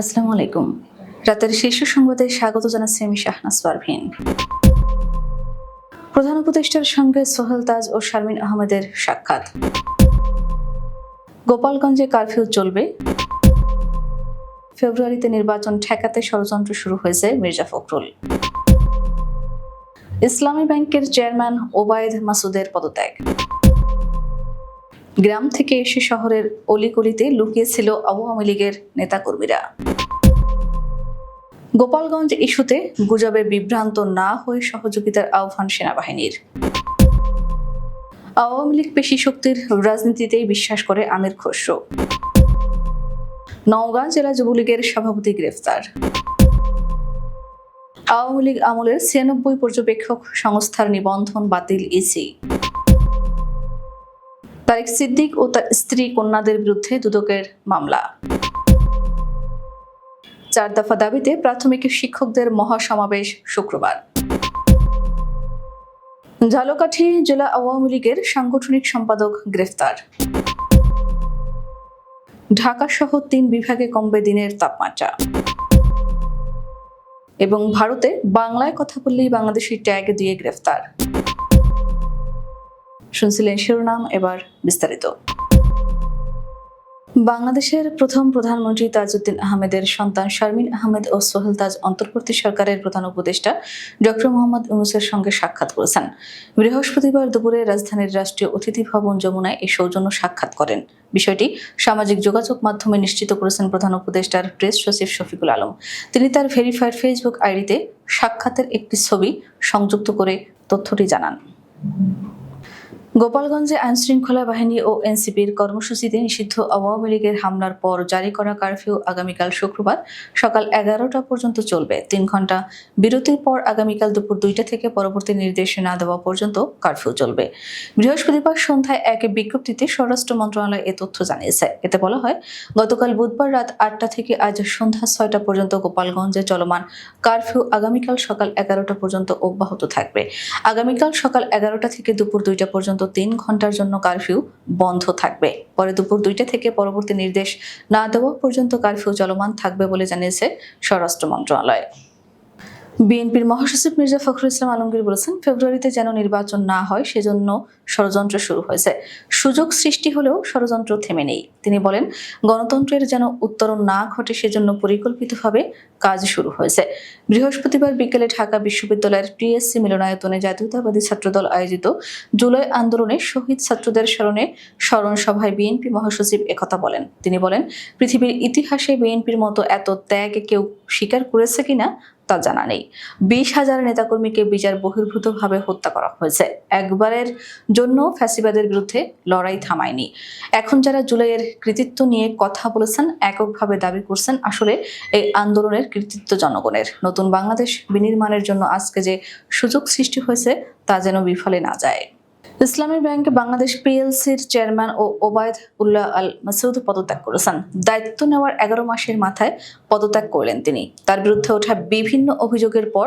আসসালামু আলাইকুম। রাতের শীর্ষ সংবাদে স্বাগত জানাচ্ছি আমি শাহনাজ পারভিন। প্রধান উপদেষ্টার সঙ্গে সোহেল তাজ ও শারমিন আহমেদের সাক্ষাৎ। গোপালগঞ্জে কারফিউ চলবে। ফেব্রুয়ারিতে নির্বাচন ঠেকাতে ষড়যন্ত্র শুরু হয়েছে মির্জা ফখরুল। ইসলামী ব্যাংকের চেয়ারম্যান ওবায়দ মাসুদের পদত্যাগ। গ্রাম থেকে এসে শহরের অলিগলিতে লুকিয়েছিল আওয়ামী লীগের নেতাকর্মীরা। গোপালগঞ্জ ইস্যুতে গুজবে বিভ্রান্ত না হয়ে সহযোগিতার আহ্বান সেনাবাহিনীর। আওয়ামী লীগ পেশি শক্তির রাজনীতিতেই বিশ্বাস করে আমির খসরু। নওগাঁ জেলা যুবলীগের সভাপতি গ্রেফতার। আওয়ামী লীগ আমলের ছিয়ানব্বই পর্যবেক্ষক সংস্থার নিবন্ধন বাতিল ইসি। তারেক সিদ্দিক ও তার স্ত্রী কন্যাদের বিরুদ্ধে দুদকের মামলা। চার দফা দাবিতে প্রাথমিক শিক্ষকদের মহাসমাবেশ শুক্রবার। ঝালকাঠি জেলা আওয়ামী লীগের সাংগঠনিক সম্পাদক গ্রেফতার। ঢাকা সহ তিন বিভাগে কমবে দিনের তাপমাত্রা। এবং ভারতে বাংলায় কথা বললেই বাংলাদেশি ট্যাগ দিয়ে গ্রেফতার। শুনছিলেন শিরোনাম, এবার বিস্তারিত। বাংলাদেশের প্রথম প্রধানমন্ত্রী তাজউদ্দিন আহমেদের সন্তান শারমিন আহমেদ ও সোহেল তাজ অন্তর্বর্তী সরকারের প্রধান উপদেষ্টা ডক্টর মোহাম্মদ ইউনুসের সঙ্গে সাক্ষাৎ করেছেন। বৃহস্পতিবার দুপুরে রাজধানীর রাষ্ট্রীয় অতিথি ভবন যমুনায় এই সৌজন্য সাক্ষাৎ করেন। বিষয়টি সামাজিক যোগাযোগ মাধ্যমে নিশ্চিত করেছেন প্রধান উপদেষ্টার প্রেস সচিব শফিকুল আলম। তিনি তার ভেরিফাইড ফেসবুক আইডিতে সাক্ষাতের একটি ছবি সংযুক্ত করে তথ্যটি জানান। গোপালগঞ্জে আইনশৃঙ্খলা বাহিনী ও এনসিপির কর্মসূচিতে নিষিদ্ধ আওয়ামী লীগের হামলার পর জারি করা কারফিউ আগামীকাল শুক্রবার সকাল এগারোটা পর্যন্ত চলবে। তিন ঘণ্টা বিরতির পর আগামীকাল দুপুর দুইটা থেকে পরবর্তী নির্দেশ না দেওয়া পর্যন্ত কারফিউ চলবে। বৃহস্পতিবার সন্ধ্যায় এক বিজ্ঞপ্তিতে স্বরাষ্ট্র মন্ত্রণালয় এ তথ্য জানিয়েছে। এতে বলা হয়, গতকাল বুধবার রাত আটটা থেকে আজ সন্ধ্যা ছয়টা পর্যন্ত গোপালগঞ্জে চলমান কারফিউ আগামীকাল সকাল এগারোটা পর্যন্ত অব্যাহত থাকবে। আগামীকাল সকাল এগারোটা থেকে দুপুর দুইটা পর্যন্ত তিন ঘণ্টার জন্য কারফিউ বন্ধ থাকবে। পরে দুপুর দুইটা থেকে পরবর্তী নির্দেশ না দেওয়া পর্যন্ত কারফিউ চলমান থাকবে বলে জানিয়েছে স্বরাষ্ট্র মন্ত্রণালয়। বিএনপির মহাসচিব মির্জা ফখরুল ইসলাম আলমগীর বলেছেন, ফেব্রুয়ারিতে যেন নির্বাচন না হয়, সেজন্য ষড়যন্ত্র শুরু হয়েছে। সুযোগ সৃষ্টি হলেও ষড়যন্ত্র থেমে নেই। তিনি বলেন, গণতন্ত্রের যেন উত্তরণ না ঘটে, সেজন্য পরিকল্পিতভাবে কাজ শুরু হয়েছে। বৃহস্পতিবার বিকেলে ঢাকা বিশ্ববিদ্যালয়ের টিএসসি মিলনায়তনে জাতীয়তাবাদী ছাত্রদল আয়োজিত জুলাই আন্দোলনে শহীদ ছাত্রদের স্মরণে স্মরণ সভায় বিএনপি মহাসচিব একথা বলেন। তিনি বলেন, পৃথিবীর ইতিহাসে বিএনপির মতো এত ত্যাগ কেউ স্বীকার করেছে কিনা তা জানা নেই বিশ হাজার নেতাকর্মীকে বিচার বহির্ভূতভাবে হত্যা করা হয়েছে। একবারের জন্য ফ্যাসিবাদের বিরুদ্ধে লড়াই থামায়নি। এখন যারা জুলাইয়ের কৃতিত্ব নিয়ে কথা বলেছেন, এককভাবে দাবি করছেন আসলে এই আন্দোলনের কৃতিত্ব জনগণের। নতুন বাংলাদেশ বিনির্মাণের জন্য আজকে যে সুযোগ সৃষ্টি হয়েছে, তা যেন বিফলে না যায়। ইসলামী ব্যাংক বাংলাদেশ পিএলসির চেয়ারম্যান ও ওবায়দ উল্লাহ আল মাসুদ পদত্যাগ করেছেন। দায়িত্ব নেওয়ার এগারো মাসের মাথায় পদত্যাগ করলেন তিনি। তার বিরুদ্ধে ওঠা বিভিন্ন অভিযোগের পর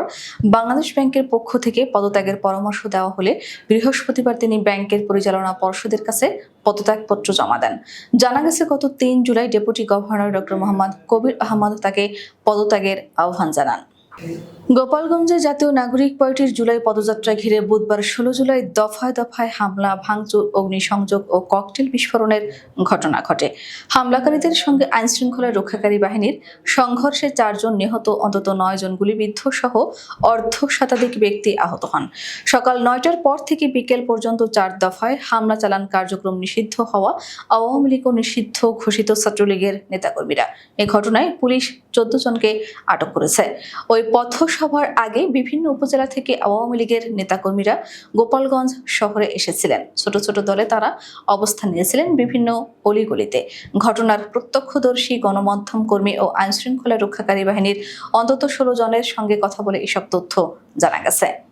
বাংলাদেশ ব্যাংকের পক্ষ থেকে পদত্যাগের পরামর্শ দেওয়া হলে বৃহস্পতিবার তিনি ব্যাংকের পরিচালনা পর্ষদের কাছে পদত্যাগপত্র জমা দেন। জানা গেছে, গত তিন July deputy governor doctor Mohammad Kabir Ahmad তাকে পদত্যাগের আহ্বান জানান। গোপালগঞ্জে জাতীয় নাগরিক পার্টির জুলাই পদযাত্রা ঘিরে বুধবার ষোলো জুলাই দফায় দফায় হামলা, ভাঙচুর, অগ্নিসংযোগ ও ককটেল বিস্ফোরণের ঘটনা ঘটে। হামলাকারীদের সঙ্গে আইনশৃঙ্খলা রক্ষাকারী বাহিনীর সংঘর্ষে চারজন নিহত, অন্তত নয় জন গুলিবিদ্ধ সহ অর্ধ শতাধিক ব্যক্তি আহত হন। সকাল নয়টার পর থেকে বিকেল পর্যন্ত চার দফায় হামলা চালান কার্যক্রম নিষিদ্ধ হওয়া আওয়ামী লীগ ও নিষিদ্ধ ঘোষিত ছাত্রলীগের নেতাকর্মীরা। এ ঘটনায় পুলিশ চোদ্দ জনকে আটক করেছে। ওই পথসভার আগে বিভিন্ন উপজেলা থেকে আওয়ামী লীগের নেতাকর্মীরা গোপালগঞ্জ শহরে এসেছিলেন। ছোট ছোট দলে তারা অবস্থান নিয়েছিলেন বিভিন্ন অলিগলিতে। ঘটনার প্রত্যক্ষদর্শী, গণমাধ্যম কর্মী ও আইনশৃঙ্খলা রক্ষাকারী বাহিনীর অন্তত ষোলো জনের সঙ্গে কথা বলে এসব তথ্য জানা গেছে।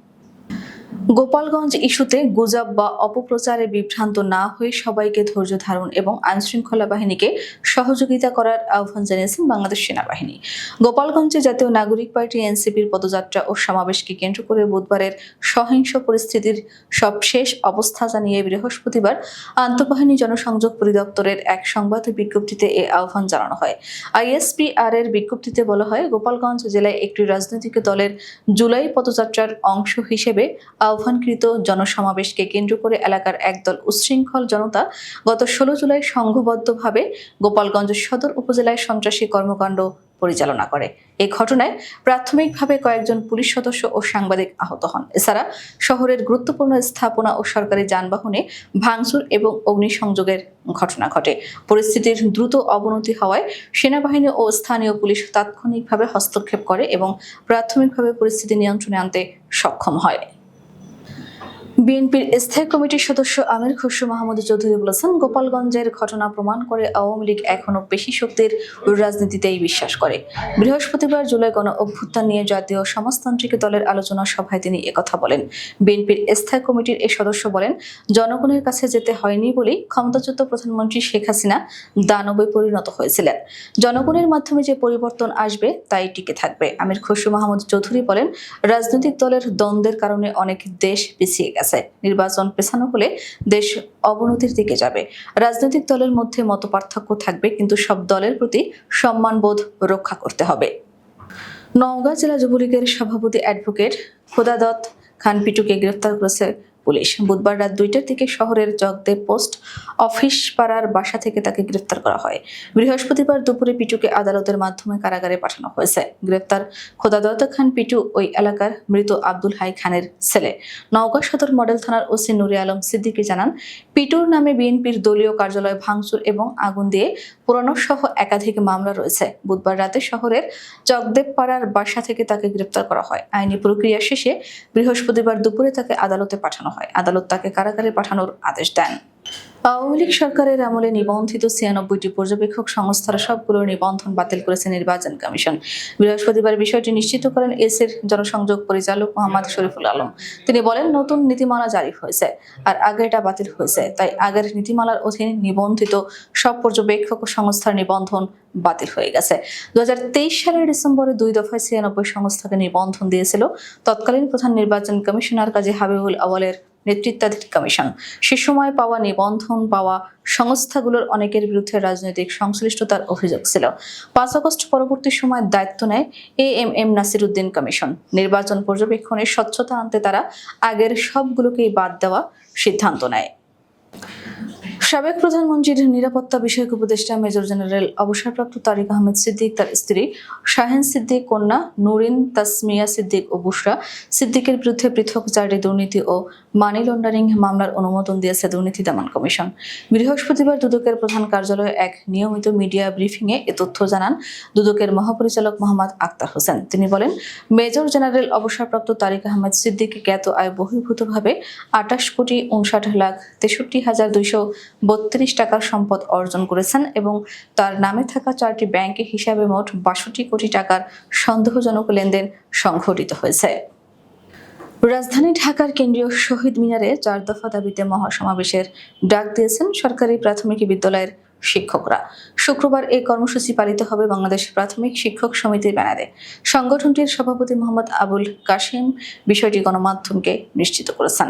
গোপালগঞ্জ ইস্যুতে গুজব বা অপপ্রচারে বিভ্রান্ত না হয়ে সবাইকে ধৈর্য ধারণ এবং আইনশৃঙ্খলা বাহিনীকে সহযোগিতা করার আহ্বান জানিয়েছেন বাংলাদেশ সেনাবাহিনী। গোপালগঞ্জে জাতীয় নাগরিক পার্টি এনসিপির পদযাত্রা ও সমাবেশকে কেন্দ্র করে বুধবারের সহিংস পরিস্থিতির সবশেষ অবস্থা জানিয়ে বৃহস্পতিবার আন্তঃবাহিনী জনসংযোগ পরিদপ্তরের এক সংবাদ বিজ্ঞপ্তিতে এ আহ্বান জানানো হয়। আইএসপিআর এর বিজ্ঞপ্তিতে বলা হয়, গোপালগঞ্জ জেলায় একটি রাজনৈতিক দলের জুলাই পদযাত্রার অংশ হিসেবে আহ্বানকৃত জনসমাবেশকে কেন্দ্র করে এলাকার একদল উচ্ছৃঙ্খল জনতা গত ষোলো জুলাই সংঘবদ্ধভাবে গোপালগঞ্জ সদর উপজেলায় সন্ত্রাসী কর্মকাণ্ড পরিচালনা করে। এই ঘটনায় প্রাথমিকভাবে কয়েকজন পুলিশ সদস্য ও সাংবাদিক আহত হন। এছাড়া শহরের গুরুত্বপূর্ণ স্থাপনা ও সরকারি যানবাহনে ভাঙচুর এবং অগ্নিসংযোগের ঘটনা ঘটে। পরিস্থিতির দ্রুত অবনতি হওয়ায় সেনাবাহিনী ও স্থানীয় পুলিশ তাৎক্ষণিকভাবে হস্তক্ষেপ করে এবং প্রাথমিকভাবে পরিস্থিতি নিয়ন্ত্রণে আনতে সক্ষম হয়। বিএনপির স্থায়ী কমিটির সদস্য আমির খসরু মাহমুদ চৌধুরী বলেছেন, গোপালগঞ্জের ঘটনা প্রমাণ করে আওয়ামী লীগ এখনও পেশি শক্তির রাজনীতিতেই বিশ্বাস করে। বৃহস্পতিবার জুলাই গণ অভ্যুত্থান নিয়ে জাতীয় সমাজতান্ত্রিক দলের আলোচনা সভায় তিনি একথা বলেন। বিএনপির স্থায়ী কমিটির এই সদস্য বলেন, জনগণের কাছে যেতে হয়নি বলেই ক্ষমতাচ্যুত প্রধানমন্ত্রী শেখ হাসিনা দানবে পরিণত হয়েছিলেন। জনগণের মাধ্যমে যে পরিবর্তন আসবে, তাই টিকে থাকবে। আমির খসরু মাহমুদ চৌধুরী বলেন, রাজনৈতিক দলের দ্বন্দ্বের কারণে অনেক দেশ পিছিয়ে গেছে। নির্বাচন পেছানো হলে দেশ অবনতির দিকে যাবে। রাজনৈতিক দলের মধ্যে মতপার্থক্য থাকবে, কিন্তু সব দলের প্রতি সম্মানবোধ রক্ষা করতে হবে। নওগাঁ জেলা যুবলীগের সভাপতি অ্যাডভোকেট খোদাদত্ত খান পিটুকে গ্রেফতার করেছে পুলিশ। বুধবার রাত দুইটার দিকে শহরের জগদেব পোস্ট অফিস পাড়ার বাসা থেকে তাকে গ্রেফতার করা হয়। বৃহস্পতিবার দুপুরে পিটুকে আদালতের মাধ্যমে কারাগারে পাঠানো হয়েছে। গ্রেফতার খোদাদত্ত খান পিটু ওই এলাকার মৃত আব্দুল হাই খানের ছেলে। নওগাঁ সদর মডেল থানার ওসি নুরে আলম সিদ্দিকী জানান, পিটুর নামে বিএনপির দলীয় কার্যালয় ভাঙচুর এবং আগুন দিয়ে পুরানো সহ একাধিক মামলা রয়েছে। বুধবার রাতে শহরের জগদেবপাড়ার বাসা থেকে তাকে গ্রেপ্তার করা হয়। আইনি প্রক্রিয়া শেষে বৃহস্পতিবার দুপুরে তাকে আদালতে পাঠানো হয়। আদালত তাকে কারাগারে পাঠানোর আদেশ দেন। আওয়ামী লীগ সরকারের আমলে নিবন্ধিত ছিয়ানব্বইটি পর্যবেক্ষক সংস্থার সবগুলোর নিবন্ধন বাতিল করেছে নির্বাচন কমিশন। বৃহস্পতিবার বিষয়টি নিশ্চিত করেন এসের জনসংযোগ পরিচালক মোহাম্মদ শরীফুল আলম। তিনি বলেন, নতুন নীতিমালা জারি হয়েছে আর আগেরটা বাতিল হয়েছে, তাই আগের নীতিমালার অধীনে নিবন্ধিত সব পর্যবেক্ষক সংস্থার নিবন্ধন বাতিল হয়ে গেছে। দুই হাজার তেইশ সালের ডিসেম্বরে দুই দফায় ছিয়ানব্বই সংস্থাকে নিবন্ধন দিয়েছিল। তৎকালীন প্রধান নির্বাচন কমিশনার কাজী হাবিবুল আওয়ালের নেতৃত্বাধীন কমিশন। সে সময় পাওয়া নিবন্ধন, পাওয়া সংস্থাগুলোর অনেকের বিরুদ্ধে রাজনৈতিক সংশ্লিষ্টতার অভিযোগ ছিল। পাঁচ আগস্ট পরবর্তী সময় দায়িত্ব নেয় A M M Nasir Uddin commission. নির্বাচন পর্যবেক্ষণে স্বচ্ছতা আনতে তারা আগের সবগুলোকেই বাদ দেওয়া সিদ্ধান্ত নেয়। সাবেক প্রধানমন্ত্রীর নিরাপত্তা বিষয়ক উপদেষ্টা মেজর জেনারেল অবসরপ্রাপ্ত তারিক আহমেদ সিদ্দিক, তার স্ত্রী শাহেন সিদ্দিক, কন্যা নুরিন তাসমিয়া সিদ্দিক ও বুশরা সিদ্দিকের বিরুদ্ধে পৃথক চারটি দুর্নীতি ও মানি লন্ডারিং মামলার অনুমোদন দিয়েছে দুর্নীতি দমন কমিশন। বৃহস্পতিবার দুদকের প্রধান কার্যালয়ে এক নিয়মিত মিডিয়া ব্রিফিংয়ে এ তথ্য জানান দুদকের মহাপরিচালক মোহাম্মদ আক্তার হোসেন। তিনি বলেন, মেজর জেনারেল অবসরপ্রাপ্ত তারিক আহমেদ সিদ্দিক জ্ঞাত আয় বহির্ভূতভাবে আটাশ কোটি উনষাট লাখ তেষট্টি হাজার দুইশো বত্রিশ টাকার সম্পদ অর্জন করেছেন এবং তার নামে থাকা চারটি ব্যাংকে হিসাবে মোট বাষট্টি কোটি টাকার সন্দেহজনক লেনদেন সংঘটিত হয়েছে। রাজধানী ঢাকার কেন্দ্রীয় শহীদ মিনারে চার দফা দাবিতে মহাসমাবেশের ডাক দিয়েছেন সরকারি প্রাথমিক বিদ্যালয়ের শিক্ষকরা। শুক্রবার এই কর্মসূচি পালিত হবে বাংলাদেশ প্রাথমিক শিক্ষক সমিতির ব্যানারে। সংগঠনটির সভাপতি মোহাম্মদ আবুল কাশিম বিষয়টি গণমাধ্যমকে নিশ্চিত করেছেন।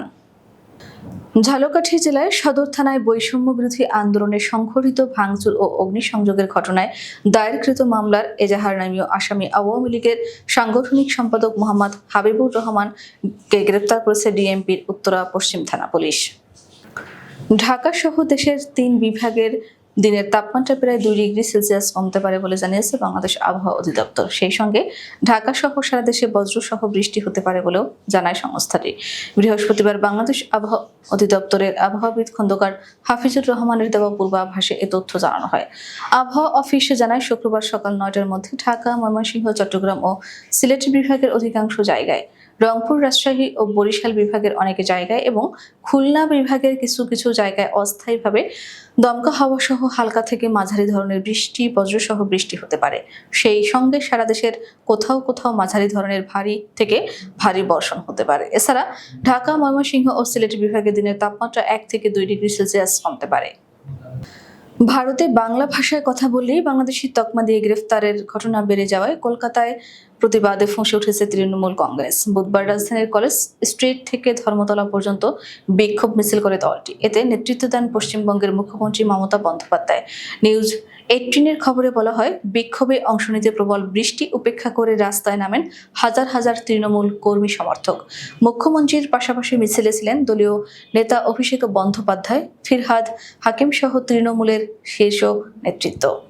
ঝালকাঠি জেলায় সদর থানায় বৈষম্য বিরোধী আন্দোলনে সংঘটিত ভাঙচুর ও অগ্নিসংযোগের ঘটনায় দায়েরকৃত মামলার এজাহার নামীয় আসামি আওয়ামী লীগের সাংগঠনিক সম্পাদক মোহাম্মদ হাবিবুর রহমানকে গ্রেপ্তার করেছে ডিএমপির উত্তরা পশ্চিম থানা পুলিশ। ঢাকা সহ দেশের তিন বিভাগের দিনের তাপমাত্রা প্রায় দুই ডিগ্রি সেলসিয়াস কমতে পারে বলে জানিয়েছে বাংলাদেশ আবহাওয়া অধিদপ্তর। সেই সঙ্গে ঢাকা সহ সারা দেশে বজ্রসহ বৃষ্টি হতে পারে বলেও জানায় সংস্থাটি। বৃহস্পতিবার বাংলাদেশ আবহাওয়া অধিদপ্তরের আবহাওয়াবিদ খন্দকার হাফিজুর রহমানের দেওয়া পূর্বাভাসে এ তথ্য জানানো হয়। আবহাওয়া অফিসে জানায়, শুক্রবার সকাল নয়টার মধ্যে ঢাকা, ময়মনসিংহ, চট্টগ্রাম ও সিলেট বিভাগের অধিকাংশ জায়গায় রংপুর রাজশাহী ও বরিশাল বিভাগের অনেক জায়গায় এবং খুলনা বিভাগের কিছু কিছু জায়গায় অস্থায়ীভাবে দমকা হাওয়া সহ হালকা থেকে মাঝারি ধরনের বৃষ্টি, বজ্রসহ বৃষ্টি হতে পারে। সেই সঙ্গে সারা দেশের কোথাও কোথাও মাঝারি ধরনের ভারী থেকে ভারী বর্ষণ হতে পারে। এছাড়া ঢাকা, ময়মনসিংহ ও সিলেট বিভাগে দিনের তাপমাত্রা এক থেকে দুই ডিগ্রি সেলসিয়াস কমতে পারে। ভারতে বাংলা ভাষায় কথা বললেই বাংলাদেশি তকমা দিয়ে গ্রেফতারের ঘটনা বেড়ে যাওয়ায় কলকাতায় প্রতিবাদে ফুঁসে উঠেছে তৃণমূল কংগ্রেস। বুধবার রাজধানীর কলেজ স্ট্রিট থেকে ধর্মতলা পর্যন্ত বিক্ষোভ মিছিল করে দলটি। এতে নেতৃত্ব দেন পশ্চিমবঙ্গের মুখ্যমন্ত্রী মমতা বন্দ্যোপাধ্যায়। নিউজ এইটিনের খবরে বলা হয়, বিক্ষোভে অংশ নিতে প্রবল বৃষ্টি উপেক্ষা করে রাস্তায় নামেন হাজার হাজার তৃণমূল কর্মী সমর্থক। মুখ্যমন্ত্রীর পাশাপাশি মিছিলে ছিলেন দলীয় নেতা অভিষেক বন্দ্যোপাধ্যায়, ফিরহাদ হাকিম সহ তৃণমূলের শীর্ষ নেতৃত্ব।